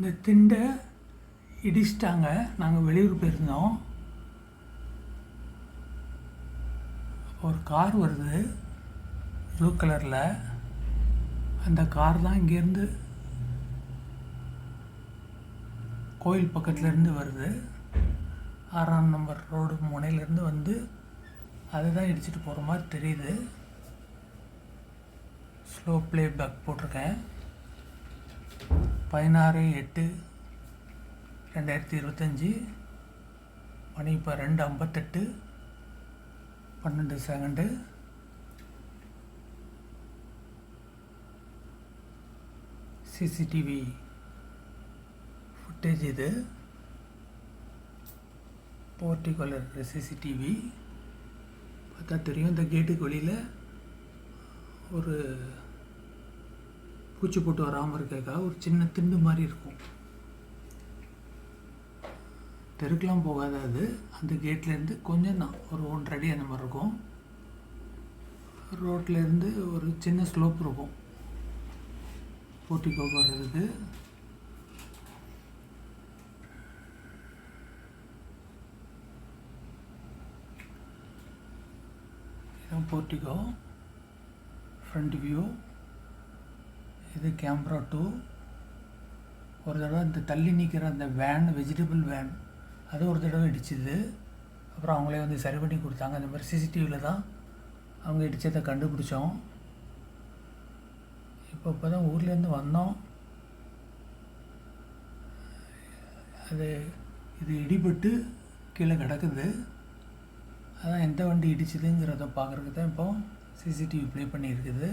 இந்த திண்டை இடிச்சிட்டாங்க. நாங்கள் வெளியூர் போயிருந்தோம். அப்போ ஒரு கார் வருது. ப்ளூ கலரில். அந்த கார் தான் இங்கேருந்து கோயில் பக்கத்துலேருந்து வருது. ஆறாம் நம்பர் ரோடு முனையிலேருந்து வந்து அதை தான் இடிச்சிட்டு போகிற மாதிரி தெரியுது. ஸ்லோ ப்ளே பேக் போட்டிருக்கேன். பதினாறு எட்டு ரெண்டாயிரத்தி இருபத்தஞ்சி மணி இப்போ ரெண்டு ஐம்பத்தெட்டு பன்னெண்டு செகண்டு. சிசிடிவி ஃபுட்டேஜ் இது. போர்டிகுலர் இருக்கிற சிசிடிவி. பார்த்தா தெரியும் இந்த கேட்டுக்கு வெளியில் ஒரு பூச்சி போட்டு வராமல் இருக்கிறதுக்காக ஒரு சின்ன திண்டு மாதிரி இருக்கும். தெருக்கெலாம் போகாத அது. அந்த கேட்லேருந்து கொஞ்சம் தான். ஒரு ஒன்றரை அடி அந்த மாதிரி இருக்கும். ரோட்லேருந்து ஒரு சின்ன ஸ்லோப் இருக்கும். போட்டிக்கோ வர்றதுக்கு போர்ட்டிகோ ஃப்ரண்ட் வியூ இது கேமரா டூ. ஒரு தடவை இந்த தள்ளி நிற்கிற அந்த வேன் வெஜிடபிள் வேன் அது ஒரு தடவை இடிச்சிது. அப்புறம் அவங்களே வந்து சரி பண்ணி கொடுத்தாங்க. அந்த மாதிரி சிசிடிவியில் தான் அவங்க இடித்ததை கண்டுபிடிச்சோம். இப்போ இப்போ தான் ஊர்லேருந்து வந்தோம். அது இது இடிபட்டு கீழே கிடக்குது. அதான் எந்த வண்டி இடிச்சுதுங்கிறத பார்க்குறதுக்கு தான் இப்போ சிசிடிவி ப்ளே பண்ணியிருக்குது.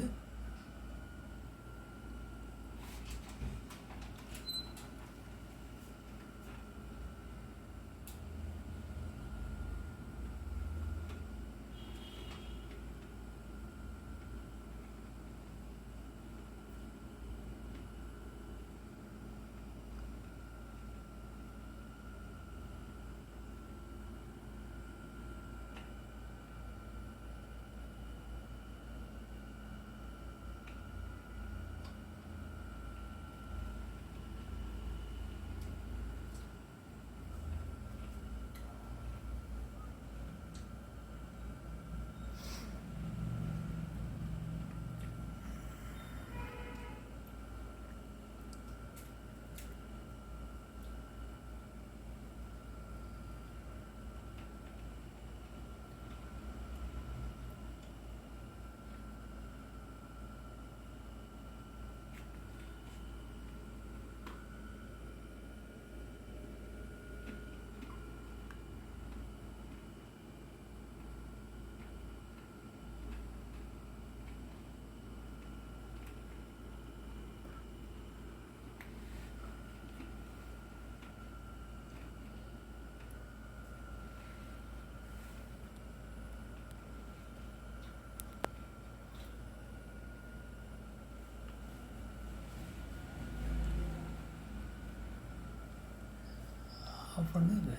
ஆஃப் பண்ணு இது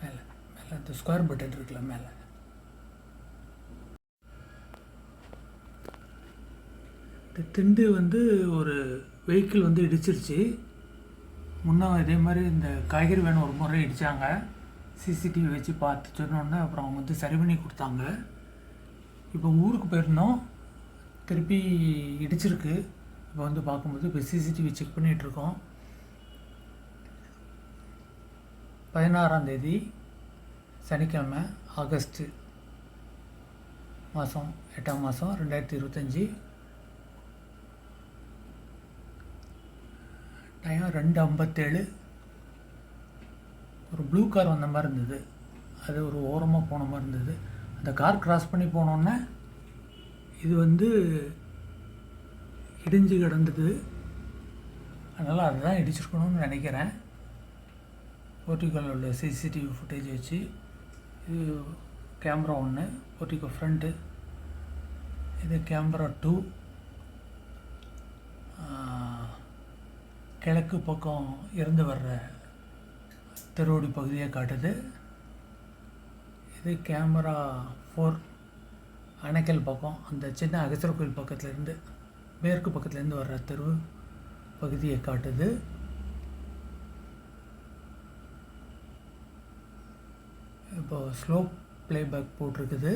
மேலே மேலே இந்த ஸ்கொயர் பட்டன் இருக்குல்ல மேலே. இந்த திண்டு வந்து ஒரு வெஹிக்கிள் வந்து இடிச்சிருச்சு. முன்னே இதே மாதிரி இந்த காய்கறி வேணும் ஒரு முறை இடித்தாங்க சிசிடிவி வச்சு பார்த்து சொன்னோன்னே அப்புறம் அவங்க வந்து சரி பண்ணி கொடுத்தாங்க. இப்போ ஊருக்கு போயிருந்தோம். திருப்பி இடிச்சிருக்கு. இப்போ வந்து பார்க்கும்போது இப்போ சிசிடிவி செக் பண்ணிகிட்ருக்கோம் பதினாறாம் தேதி சனிக்கிழமை ஆகஸ்ட்டு மாதம் எட்டாம் மாதம் ரெண்டாயிரத்தி இருபத்தஞ்சி. டைம் ரெண்டு ஐம்பத்தேழு. ஒரு ப்ளூ கார் வந்த மாதிரி இருந்தது. அது ஒரு ஓரமாக போன மாதிரி இருந்தது. அந்த கார் கிராஸ் பண்ணி போனோன்னே இது வந்து இடிஞ்சு கிடந்தது. அதனால் அதுதான் இடிச்சிருக்கணும்னு நினைக்கிறேன். போர்ட்டிகோவில் உள்ள சிசிடிவி ஃபுட்டேஜ் வச்சு இது கேமரா ஒன்று போர்ட்டிகோ ஃப்ரண்ட்டு இது கேமரா டூ கிழக்கு பக்கம் இருந்து வர்ற தெருவோடி பகுதியை காட்டுது. இது கேமரா ஃபோர் அணைக்கல் பக்கம் அந்த சின்ன அகசர கோயில் பக்கத்துலேருந்து மேற்கு பக்கத்துலேருந்து வர்ற தெரு பகுதியை காட்டுது. இப்போ ஸ்லோ ப்ளேபேக் போட்டிருக்குது.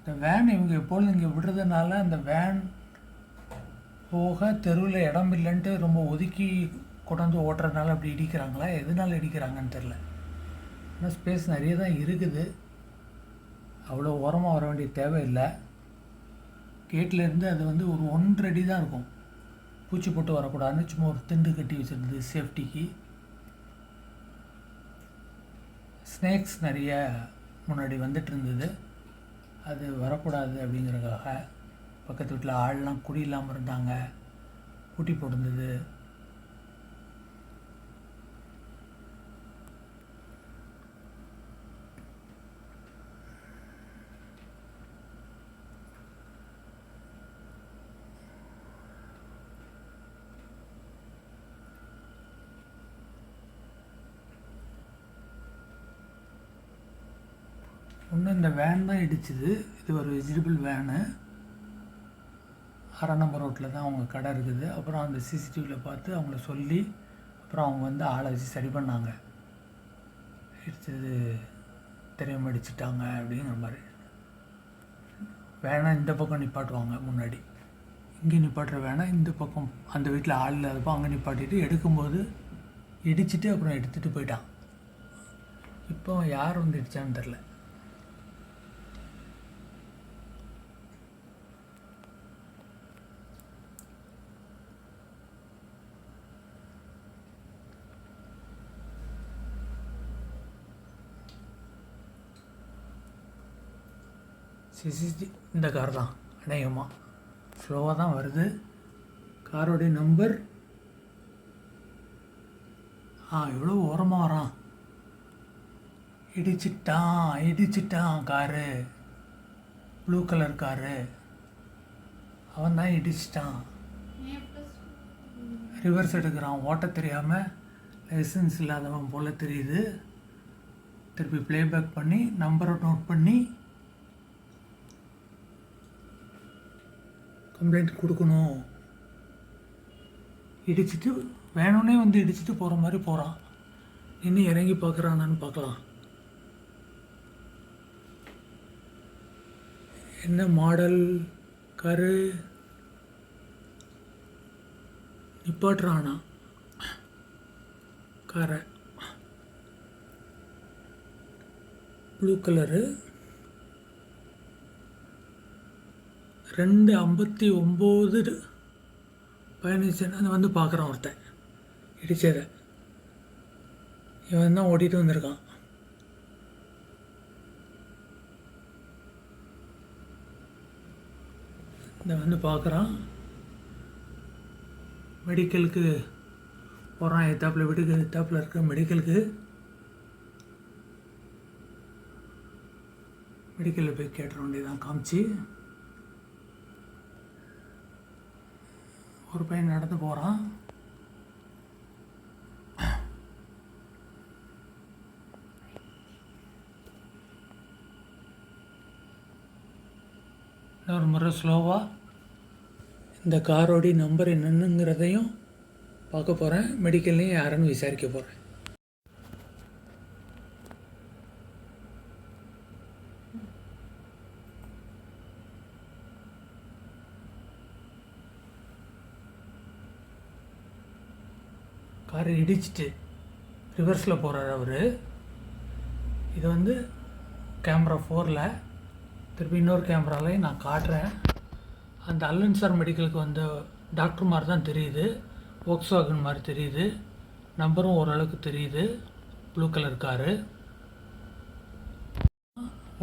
இந்த வேன் இவங்க எப்பொழுது இங்கே விடுறதுனால அந்த வேன் போக தெருவில் இடம் இல்லைன்ட்டு ரொம்ப ஒதுக்கி கொண்டாந்து ஓட்டுறதுனால அப்படி இடிக்கிறாங்களா? எதனால இடிக்கிறாங்கன்னு தெரில ஆனால் ஸ்பேஸ் நிறைய தான் இருக்குது. அவ்வளோ ஓரமாக வர வேண்டிய தேவையில்லை. கேட்லேருந்து அது வந்து ஒரு ஒன்றடி தான் இருக்கும். பூச்சி போட்டு வரக்கூடாதுன்னு சும்மா ஒரு திண்டு கட்டி வச்சுருந்தது சேஃப்டிக்கு. ஸ்னேக்ஸ் நிறைய முன்னாடி வந்துட்டு இருந்தது அது வரக்கூடாது அப்படிங்கிறதுக்காக பக்கத்து வீட்டில் ஆள்லாம் குடி இல்லாமல் இருந்தாங்க. கூட்டி போட்டிருந்தது. ஒன்று இந்த வேன் தான் இடிச்சுது. இது ஒரு வெஜிடபிள் வேனு அரை நம்பர் ரோட்டில் தான் அவங்க கடை இருக்குது. அப்புறம் அந்த சிசிடிவியில் பார்த்து அவங்கள சொல்லி அப்புறம் அவங்க வந்து ஆளை வச்சு சரி பண்ணாங்க. இடிச்சது தெரியாமல் அடிச்சிட்டாங்க அப்படிங்கிற மாதிரி. வேணா இந்த பக்கம் நிப்பாட்டுவாங்க முன்னாடி. இங்கே நிப்பாட்டுற வேணா இந்த பக்கம். அந்த வீட்டில் ஆள் இல்லாதப்போ அங்கே நிப்பாட்டிட்டு எடுக்கும்போது இடிச்சிட்டு அப்புறம் எடுத்துகிட்டு போயிட்டான். இப்போ யார் வந்து இடிச்சான்னு தெரில சிசிடி இந்த கார் தான் அநேகமாக ஸ்லோவாக தான் வருது. காரோடைய நம்பர் ஆ இவ்வளோ ஓரமாக வரான். இடிச்சிட்டான் இடிச்சிட்டான் காரு. Blue colour car. அவன் தான் இடிச்சிட்டான். ரிவர்ஸ் எடுக்கிறான். ஓட்ட தெரியாமல் லைசன்ஸ் இல்லாதவன் போல் தெரியுது. திருப்பி ப்ளேபேக் பண்ணி நம்பரை நோட் பண்ணி கம்ப்ளைண்ட் கொடுக்கணும். இடிச்சிட்டு வேணும்னே வந்து இடிச்சிட்டு போகிற மாதிரி போகிறான் இன்னும் இறங்கி பார்க்குறானான்னு பார்க்கலாம். என்ன மாடல் கரு? நிப்பாட்டுறானா. காரை. ப்ளூ கலரு ரெண்டு ஐம்பத்தி ஒம்பது பயணிச்சேன் அதை வந்து பார்க்குறான் ஒருத்தன். இடிச்சதை. இவன் தான் ஓட்டிகிட்டு வந்திருக்கான். இதை வந்து பார்க்குறான். மெடிக்கலுக்கு போகிறான் எத்தாப்பில் வீட்டுக்கு எத்தாப்பில் இருக்க மெடிக்கலுக்கு. மெடிக்கலில் போய் கேட்டுற வேண்டியதான் காமிச்சு. ஒரு பையன் நடந்து போகிறான் இன்னொரு முறை ஸ்லோவாக இந்த காரோடைய நம்பர் என்னென்னுங்கிறதையும் பார்க்க போகிறேன் மெடிக்கல்லையும் யாருன்னு விசாரிக்க போகிறேன் காரை இடிச்சிட்டு ரிவர்ஸில் போகிறார் அவர். இது வந்து கேமரா ஃபோரில் திருப்பி இன்னொரு கேமராலையும் நான் காட்டுறேன். அந்த அல்லன்சார் மெடிக்கலுக்கு வந்த டாக்டர் மாதிரி தான் தெரியுது. ஓக்ஸ்வாகன் மாதிரி தெரியுது. நம்பரும் ஓரளவுக்கு தெரியுது. ப்ளூ கலர் காரு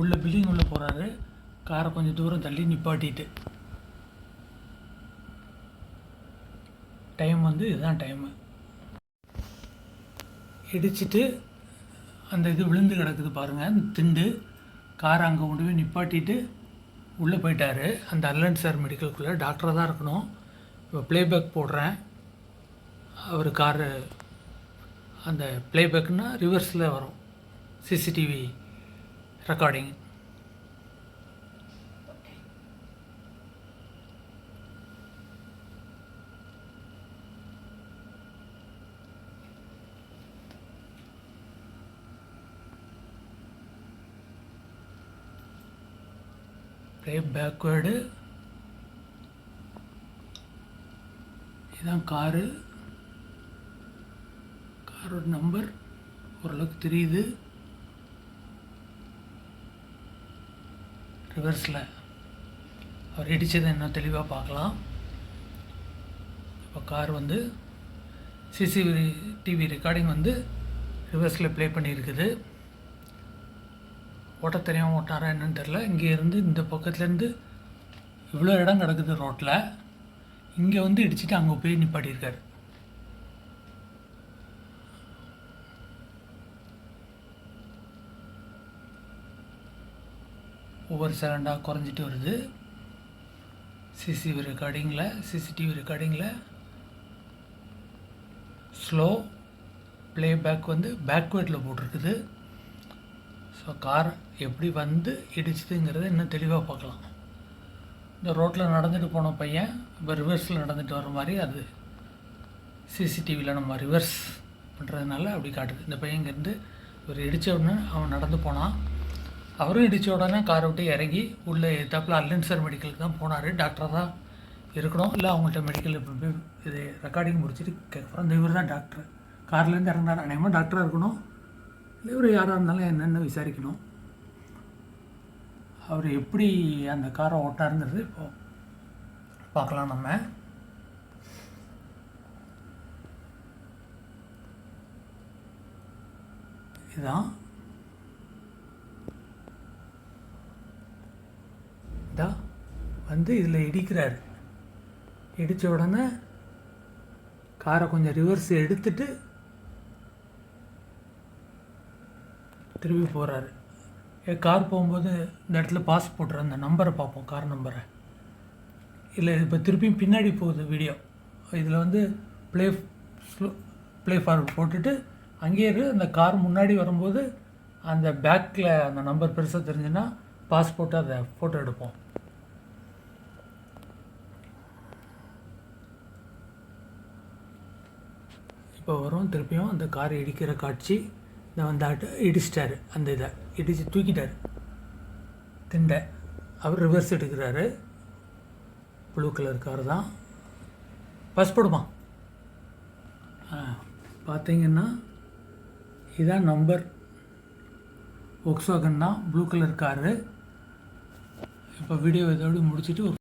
உள்ள பில்டிங் உள்ளே போகிறாரு காரை கொஞ்சம் தூரம் தள்ளி நிப்பாட்டிட்டு. டைம் வந்து இதுதான் டைமு இடிச்சிட்டு அந்த இது விழுந்து கிடக்குது பாருங்கள் அந்த திண்டு காரை அங்கே கொண்டு போய் நிப்பாட்டிட்டு உள்ளே போயிட்டார். அந்த அல்லன் சார் மெடிக்கலுக்குள்ளே டாக்டராக தான் இருக்கணும். இப்போ ப்ளேபேக் போடுறேன். அவர் காரு அந்த ப்ளேபேக்னால் ரிவர்ஸில் வரும். சிசிடிவி ரெக்கார்டிங் ப்ளே பேக்வேர்டு இதான் காரு காரோட நம்பர் ஓரளவுக்கு தெரியுது. ரிவர்ஸில் அவர் இடித்ததை இன்னும் தெளிவாக பார்க்கலாம். இப்போ கார் வந்து சிசிவி டிவி ரெக்கார்டிங் வந்து ரிவர்ஸில் ப்ளே பண்ணியிருக்குது. ஓட்ட தெரியாமல் ஓட்டாரா என்னன்னு தெரில இங்கே இருந்து இந்த பக்கத்துலேருந்து இவ்வளோ இடம் கிடக்குது ரோட்டில். இங்கே வந்து இடிச்சிட்டு அங்கே போய் நிப்பாட்டியிருக்காரு. ஒவ்வொரு செகண்டாக குறைஞ்சிட்டு வருது. சிசிவி ரெக்கார்டிங்கில் சிசிடிவி ரெக்கார்டிங்கில் ஸ்லோ ப்ளேபேக் வந்து பேக்வேர்டில் போட்டிருக்குது. ஸோ கார் எப்படி வந்து இடிச்சதுங்கிறத இன்னும் தெளிவாக பார்க்கலாம். இந்த ரோட்டில் நடந்துட்டு போன பையன் இப்போ ரிவர்ஸில் நடந்துட்டு வர மாதிரி அது சிசிடிவியில் நம்ம ரிவர்ஸ் பண்ணுறதுனால அப்படி காட்டுது. இந்த பையன் இங்கேருந்து இவர் இடித்த உடனே அவன் நடந்து போனான். அவரும் இடித்த உடனே காரை விட்டு இறங்கி உள்ளே எத்தாப்பில் அல்லன்சர் மெடிக்கலுக்கு தான் போனார். டாக்டராக தான் இருக்கணும். இல்லை அவங்கள்ட்ட மெடிக்கல் இப்போ இது ரெக்கார்டிங் முடிச்சுட்டு கேட்குறோம் இந்த இவர் தான் டாக்டர் கார்லேருந்து இறங்கினார். அநேகமாக டாக்டராக இருக்கணும். இல்லை இவர் யாராக இருந்தாலும் என்னென்னு விசாரிக்கணும். அவர் எப்படி அந்த காரை ஓட்டாருங்கிறது இப்போ பார்க்கலாம் நம்ம. இதான் இதா வந்து இதில் இடிக்கிறார். இடித்த உடனே காரை கொஞ்சம் ரிவர்ஸ் எடுத்துட்டு திரும்பி போகிறாரு கார் போகும்போது இந்த இடத்துல பாஸ் போட்டுற அந்த நம்பரை பார்ப்போம் கார் நம்பரை இல்லை இப்போ திருப்பியும் பின்னாடி போகுது வீடியோ இதில் வந்து ப்ளே ஸ்லோ ப்ளே ஃபார்வர்ட் போட்டுட்டு அங்கேயே இரு அந்த கார் முன்னாடி வரும்போது அந்த பேக்கில் அந்த நம்பர் பெருசாக தெரிஞ்சுன்னா பாஸ்போர்ட்டை அதை ஃபோட்டோ எடுப்போம். இப்போ வரும் திருப்பியும் அந்த கார் இடிக்கிற காட்சி. இந்த வந்து இடிச்சிட்டாரு. அந்த இதை. இடித்து தூக்கிட்டார். திண்டை. அவர் ரிவர்ஸ் எடுக்கிறாரு. ப்ளூ கலர் கார் தான். பஸ் போடுமா? பார்த்தீங்கன்னா இதான் நம்பர் ஒக்ஸ்வாகன் தான். ப்ளூ கலர் காரு இப்போ வீடியோ இதோடு முடிச்சுட்டு